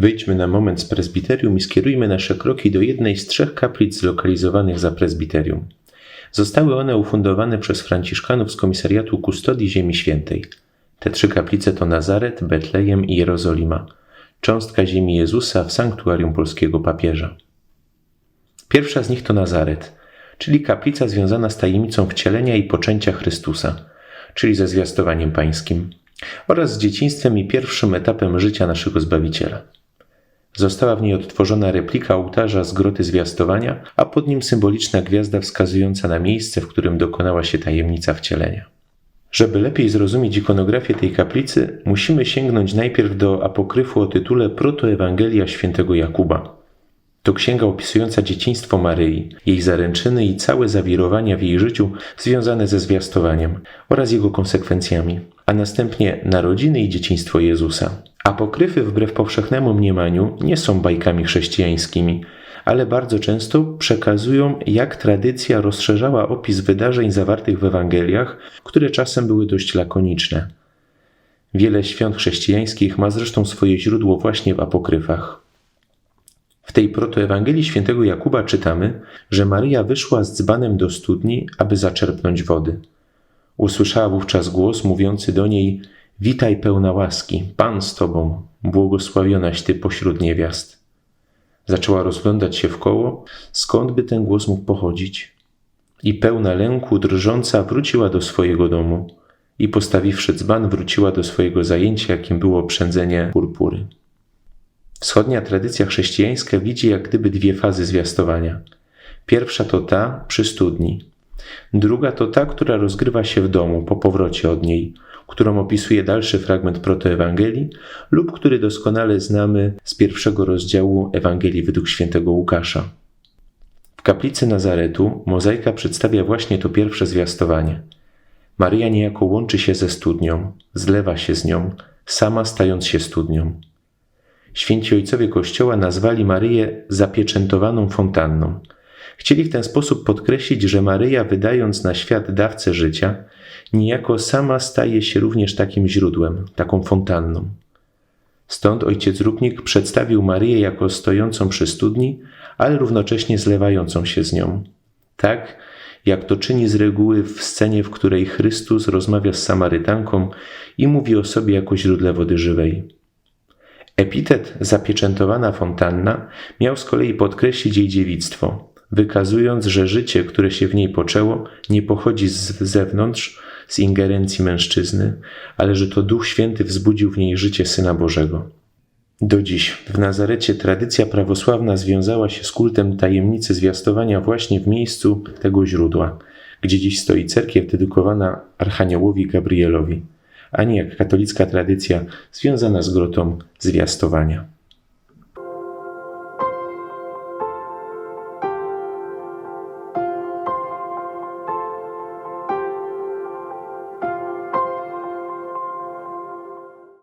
Wyjdźmy na moment z prezbiterium i skierujmy nasze kroki do jednej z trzech kaplic zlokalizowanych za prezbiterium. Zostały one ufundowane przez Franciszkanów z Komisariatu Kustodii Ziemi Świętej. Te trzy kaplice to Nazaret, Betlejem i Jerozolima, cząstka ziemi Jezusa w sanktuarium polskiego papieża. Pierwsza z nich to Nazaret, czyli kaplica związana z tajemnicą wcielenia i poczęcia Chrystusa, czyli ze zwiastowaniem pańskim, oraz z dzieciństwem i pierwszym etapem życia naszego Zbawiciela. Została w niej odtworzona replika ołtarza z groty zwiastowania, a pod nim symboliczna gwiazda wskazująca na miejsce, w którym dokonała się tajemnica wcielenia. Żeby lepiej zrozumieć ikonografię tej kaplicy, musimy sięgnąć najpierw do apokryfu o tytule Protoewangelia świętego Jakuba. To księga opisująca dzieciństwo Maryi, jej zaręczyny i całe zawirowania w jej życiu związane ze zwiastowaniem oraz jego konsekwencjami, a następnie narodziny i dzieciństwo Jezusa. Apokryfy, wbrew powszechnemu mniemaniu, nie są bajkami chrześcijańskimi, ale bardzo często przekazują, jak tradycja rozszerzała opis wydarzeń zawartych w Ewangeliach, które czasem były dość lakoniczne. Wiele świąt chrześcijańskich ma zresztą swoje źródło właśnie w apokryfach. W tej protoewangelii świętego Jakuba czytamy, że Maryja wyszła z dzbanem do studni, aby zaczerpnąć wody. Usłyszała wówczas głos mówiący do niej: Witaj pełna łaski, Pan z tobą, błogosławionaś ty pośród niewiast. Zaczęła rozglądać się wkoło, skąd by ten głos mógł pochodzić. I pełna lęku, drżąca, wróciła do swojego domu i postawiwszy dzban, wróciła do swojego zajęcia, jakim było przędzenie purpury. Wschodnia tradycja chrześcijańska widzi jak gdyby dwie fazy zwiastowania. Pierwsza to ta przy studni. Druga to ta, która rozgrywa się w domu po powrocie od niej, którą opisuje dalszy fragment protoewangelii lub który doskonale znamy z pierwszego rozdziału Ewangelii według świętego Łukasza. W kaplicy Nazaretu mozaika przedstawia właśnie to pierwsze zwiastowanie. Maryja niejako łączy się ze studnią, zlewa się z nią, sama stając się studnią. Święci ojcowie Kościoła nazwali Maryję zapieczętowaną fontanną. Chcieli w ten sposób podkreślić, że Maryja, wydając na świat dawcę życia, niejako sama staje się również takim źródłem, taką fontanną. Stąd ojciec Rupnik przedstawił Maryję jako stojącą przy studni, ale równocześnie zlewającą się z nią. Tak, jak to czyni z reguły w scenie, w której Chrystus rozmawia z Samarytanką i mówi o sobie jako źródle wody żywej. Epitet zapieczętowana fontanna miał z kolei podkreślić jej dziewictwo, wykazując, że życie, które się w niej poczęło, nie pochodzi z zewnątrz, z ingerencji mężczyzny, ale że to Duch Święty wzbudził w niej życie Syna Bożego. Do dziś w Nazarecie tradycja prawosławna związała się z kultem tajemnicy zwiastowania właśnie w miejscu tego źródła, gdzie dziś stoi cerkiew dedykowana Archaniołowi Gabrielowi, a nie jak katolicka tradycja związana z grotą zwiastowania.